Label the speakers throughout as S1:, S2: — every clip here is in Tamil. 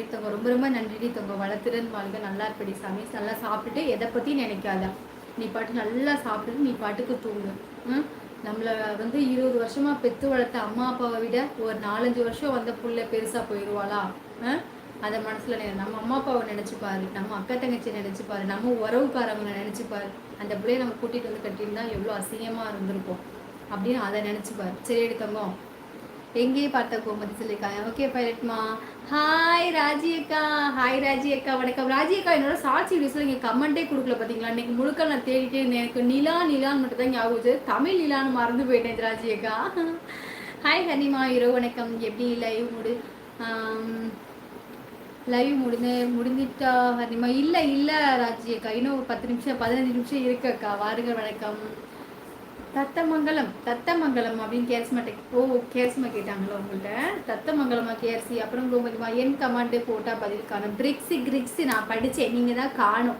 S1: மகிழ்த்தவங்க ரொம்ப ரொம்ப நன்றி தங்க வளர்த்துடன் வாழ்க. நல்லா இருப்படி சாமி. நல்லா சாப்பிட்டுட்டு எதை பற்றி நினைக்காத. நீ பாட்டு நல்லா சாப்பிட்டுட்டு நீ பாட்டுக்கு தூங்கு. நம்மளை வந்து இருபது வருஷமா பெத்து வளர்த்த அம்மா அப்பாவை விட ஒரு நாலஞ்சு வருஷம் வந்த புள்ள பெருசா போயிடுவாளா அதை மனசுல நம்ம அம்மா அப்பாவை நினைச்சுப்பாரு நம்ம அக்கா தங்கச்சி நினைச்சுப்பாரு நம்ம உறவுக்காரவங்களை நினைச்சுப்பாரு அந்த பிள்ளைய நம்ம கூட்டிட்டு வந்து கட்டியிருந்தா எவ்வளோ அசிங்கமா இருந்திருக்கும். அப்படின்னு அதை நினைச்சுப்பாரு சரி எடுத்தவங்க எங்கே பார்த்த கோமதி சொல்லியிருக்காங்க ஓகே பைலட்மா ஹாய் ராஜி அக்கா. ஹாய் ராஜி அக்கா. வணக்கம். ராஜி அக்கா என்னோட சாட்சி வீடியோஸில் நீங்கள் கமெண்ட்டே கொடுக்கல பார்த்தீங்களா இன்னைக்கு முழுக்க நான் தேடிட்டே இருந்தேன். எனக்கு நிலா நிலான்னு மட்டும் தான் ஞாபகம் தமிழ் நிலான்னு மறந்து போயிட்டேன் ராஜி அக்கா. ஹாய் ஹனிமா. இரவு வணக்கம். எப்படி லைவ் முடி லைவ் முடிந்து முடிஞ்சிட்டா ஹனிமா? இல்லை இல்லை ராஜி அக்கா. இன்னும் ஒரு பத்து நிமிஷம் பதினஞ்சு நிமிஷம் இருக்கு அக்கா. வாருங்கள் வணக்கம். தத்தமங்கலம் தத்தமங்கலம் அப்படின்னு கேர்ஸ்மா ஓ கேர்ஸ்மா கேட்டாங்களோ உங்கள்கிட்ட? தத்தமங்கலமா கேர்சி அப்புறம் கோமதிமா என் கமாண்டு போட்டா பதில் காணும். பிரிக்ஸி கிரிக்ஸி நான் படித்தேன் நீங்கள் தான் காணும்.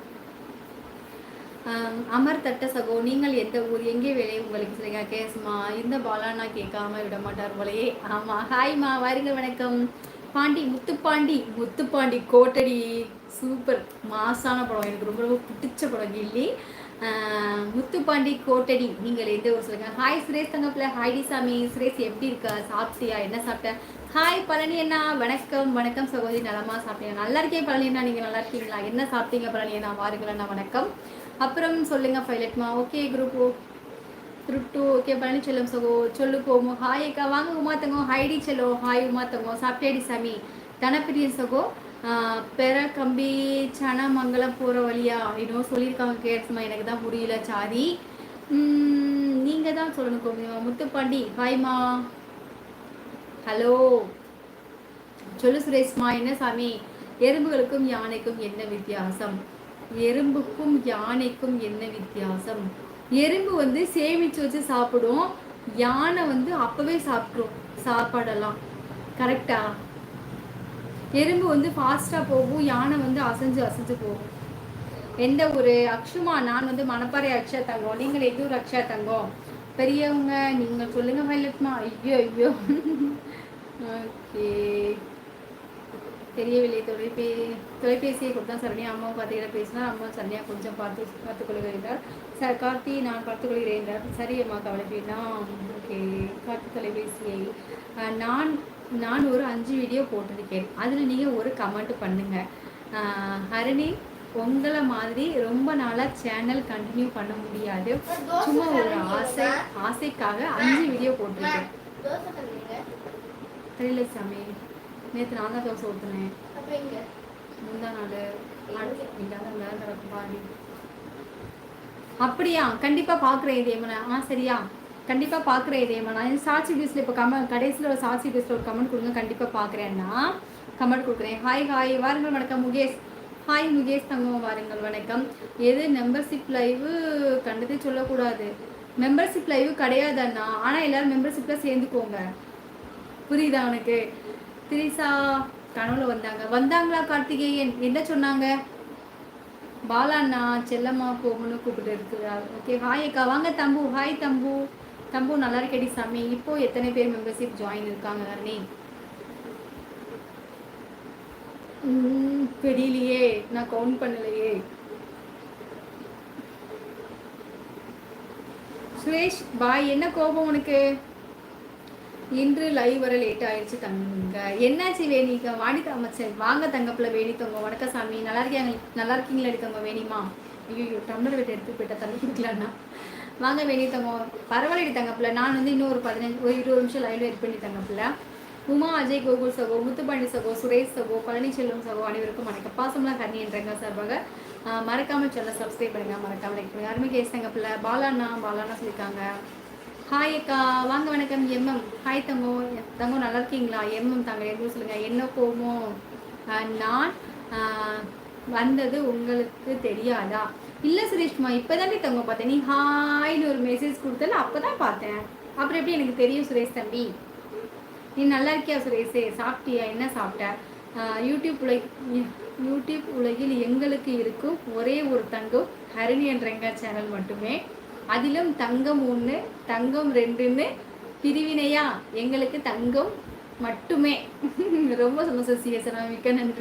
S1: அமர் தட்ட சகோ நீங்கள் எந்த ஊர் எங்கே வேலை? உங்களுக்கு சொல்லுங்க கேஸ்மா இந்த பாலானா கேட்காம விட மாட்டார் போலையே. ஆமாம் ஹாய்மா வாருங்க வணக்கம். பாண்டி முத்துப்பாண்டி முத்துப்பாண்டி கோட்டடி. சூப்பர். மாசான படம். எனக்கு ரொம்ப ரொம்ப பிடிச்ச படம் கில்லி. முத்துப்பாண்டி கோட்டடி நீங்கள் எந்த ஊர் சொல்லுங்க? ஹாய் சுரேஷ் தங்கப்பில் ஹாய்டி சாமி சுரேஷ் எப்படி இருக்கா? சாப்பிட்டியா? என்ன சாப்பிட்ட? ஹாய் பழனி அண்ணா. வணக்கம் வணக்கம் சகோதரி. நலமா சாப்பிட்டீங்க நல்லா இருக்கேன் பழனி அண்ணா. நீங்கள் நல்லா இருக்கீங்களா? என்ன சாப்பிட்டீங்க பழனி அண்ணா? வாருங்களா வணக்கம். அப்புறம் சொல்லுங்க ஃபைலட்மா ஓகே குரூப் ஓ. குரூப் டூ ஓகே பழனி செல்லம் சகோ சொல்லு போமோ ஹாய் அக்கா. வாங்க உமாத்தங்கோ ஹைடி செல்லோ. ஹாய் உமாத்தங்கோ சாப்பிட்டேடி சாமி தனப்பிரியன் சகோ. பெற கம்பி சனமங்கலம் போகிற வழியா? இன்னும் சொல்லியிருக்காங்க கேட்ஸ்மா எனக்கு தான் புரியல சாரி நீங்கள் தான் சொல்லணும் கோமிமா முத்துப்பாண்டி ஹாய்மா ஹலோ சொல்லு சுரேஷ்மா என்ன சாமி? எறும்புகளுக்கும் யானைக்கும் என்ன வித்தியாசம்? எறும்புக்கும் யானைக்கும் என்ன வித்தியாசம்? எறும்பு வந்து சேமிச்சு வச்சு சாப்பிடும். யானை வந்து அப்போவே சாப்பிட்ரும். சாப்பாடெல்லாம். கரெக்டா எறும்பு வந்து ஃபாஸ்ட்டாக போகும் யானை வந்து அசைஞ்சு அசைஞ்சு போகும். எந்த ஒரு அக்ஷுமா நான் வந்து மணப்பாறை அக்ஷா தங்கம் நீங்கள் எது ஒரு அக்ஷா தங்கம். பெரியவங்க நீங்கள் சொல்லுங்க பைலட்மா ஐயோ ஐயோ. ஓகே தெரியவில்லை தொலைபே தொலைபேசியை கொடுத்தா சரணியா. அம்மாவை பார்த்துக்கிட்ட பேசினா அம்மா சரணியா கொஞ்சம் பார்த்து பார்த்துக்கொள்கிறார் சார் கார்த்தி நான் பார்த்துக்கொள்கிறேன் சரி அம்மா கவலைப்பேனா ஓகே கார்த்தி தொலைபேசியை நான் நான் ஒரு அஞ்சு வீடியோ போட்டிருக்கேன் அதில் நீங்கள் ஒரு கமெண்ட் பண்ணுங்கள் ஹரணி உங்களை மாதிரி ரொம்ப நாளாக சேனல் கண்டினியூ பண்ண முடியாது. சும்மா ஒரு ஆசை ஆசைக்காக அஞ்சு வீடியோ போட்டிருக்கேன். தெரியல சாமி. நேற்று நான் தான் தோசை ஊற்றுனேன் முந்தா நாள் பாடி அப்படியா? கண்டிப்பாக பார்க்குறேன் இதே ஆ சரியா? கண்டிப்பாக பார்க்குறேன் இதேமா நான் சாட்சி வீஸில் இப்போ கம கடைசியில் ஒரு சாட்சி வீஸில் ஒரு கமெண்ட் கொடுங்க கண்டிப்பாக பார்க்குறேன்னா கமெண்ட் கொடுக்குறேன். ஹாய் ஹாய் வாருங்கள் வணக்கம். முகேஷ். ஹாய் முகேஷ் தங்கம் வாருங்கள் வணக்கம். எது? மெம்பர்ஷிப் லைவு கண்டதே சொல்லக்கூடாது. மெம்பர்ஷிப் லைவ் கிடையாதுண்ணா ஆனால் எல்லோரும் மெம்பர்ஷிப்பில் சேர்ந்துக்கோங்க. புரியுதா உனக்கு? திரிசா கனவுல வந்தாங்க. வந்தாங்களா கார்த்திகேயன்? என்ன சொன்னாங்க? பாலாண்ணா செல்லம்மா போகணும்னு கூப்பிட்டு இருக்கிறார் ஓகே ஹாய் அக்கா. வாங்க தம்பு. ஹாய் தம்பு. தம்பு நல்லா இருக்கடி சாமி. இப்போ எத்தனை பேர் மெம்பர்ஷிப் ஜாயின் இருக்காங்க அருணி? தெரியலையே. நான் கவுண்ட் பண்ணலையே. சுரேஷ் பாய் என்ன கோபம் உனக்கு? இன்று லைவ் வர லேட் ஆயிடுச்சு தங்க. என்னாச்சு வேணிக்க வாணி அமைச்சர் வாங்க தங்கப்பில் வேணி தங்க. வணக்க சாமி. நல்லா இருக்கியாங்க நல்லா இருக்கீங்களா? எடுத்தவங்க வேணிமா. ஐயோ டம்ளர் விட்டு எடுத்து போயிட்டா தள்ளி இருக்கலாம்னா வாங்க வெளியே தங்க பரவாயில்ல தங்கப்பில்ல நான் வந்து இன்னும் ஒரு பதினஞ்சு ஒரு இருபது நிமிஷம் லைவ்ல வெயிட் பண்ணி தங்கப்பில்ல உமா அஜய் கோகுல் சகோ முத்துப்பாண்டி சகோ சுரேஷ் சகோ பழனிச்செல்வம் சகோ அனைவருக்கும் வணக்கம். பாசம்லாம் கண்ணி என்றங்க சார்பாக மறக்காம சொல்ல சப்ஸ்கிரைப் பண்ணுங்க மறக்காம லைக் பண்ணுங்க. யாருமே கேஸ் தங்கப்பில்ல பாலாண்ணா பாலாண்ணா சொல்லியிருக்காங்க. ஹாய் அக்கா வாங்க வணக்கம். எம்எம். ஹாய் தங்கோ. தங்கம் நல்லா இருக்கீங்களா? எம்எம் தாங்க எதுவும் சொல்லுங்க. என்ன கோமோ? நான் வந்தது உங்களுக்கு தெரியாதா? இல்லை சுரேஷ்மா இப்போ தானே தங்க பார்த்தேன். நீ ஹாய்னு ஒரு மெசேஜ் கொடுத்தல அப்போ தான் பார்த்தேன். அப்புறம் எப்படி எனக்கு தெரியும் சுரேஷ் தம்பி? நீ நல்லா இருக்கியா சுரேஷே? சாப்பிட்டியா? என்ன சாப்பிட்ட? யூடியூப் உலக யூடியூப் உலகில் எங்களுக்கு இருக்கும் ஒரே ஒரு தங்கம் ஹரிணி என்றங்க சேனல் மட்டுமே. அதிலும் தங்கம் ஒன்று தங்கம் ரெண்டுன்னு பிரிவினையா? எங்களுக்கு தங்கம் மட்டுமே. ரொம்ப சந்தோஷம் சிஎஸ் மிக்க நன்றி.